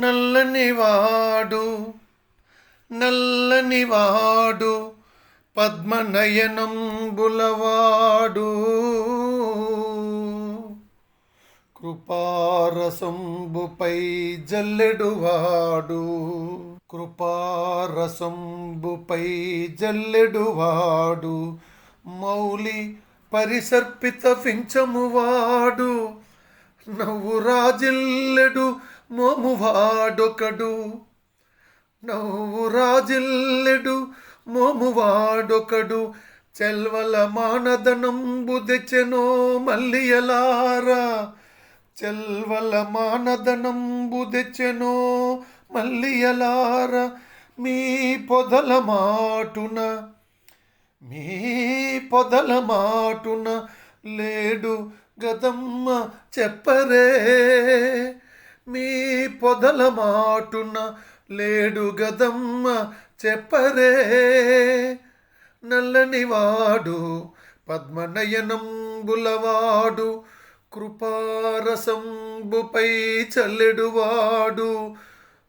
నల్లనివాడు నల్లనివాడు పద్మనయనంబులవాడు. పద్మనయనం బులవాడు కృపారసంబుపై జల్లెడువాడు కృపారసంబుపై జల్లెడువాడు. మౌలి పరిసర్పిత ఫించమువాడు నవ్వు రాజిల్లెడు మోమువాడొకడు నవ్వు రాజిల్లెడు మోమువాడొకడు చెల్వల మానదనంబు తెచ్చెనో మల్లియలారా. చెల్వల మానదనంబు తెచ్చెనో మల్లియలారా మీ పొదల మాటున మీ పొదల మాటున లేడు గదమ్మ చెప్పరే. మీ పొదల మాటున లేడు గదమ్మ చెప్పరే. నల్లని వాడు పద్మనయనంబులవాడు కృపారసంబుపై చల్లెడువాడు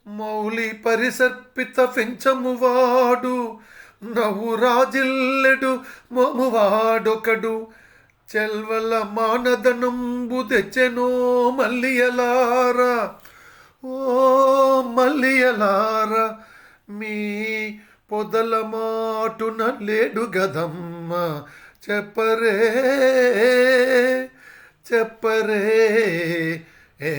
మౌలి పరిసర్పిత ఫెంచమువాడు నవ్వు రాజిల్లెడు మోమువాడొకడు. చెల్వల మానదనంబు తెచ్చెనో మల్లియలారా. ఓ మల్లియలారా మీ పొదల మాటున లేడు గదమ్మ. చెప్పరే చెప్పరే ఏ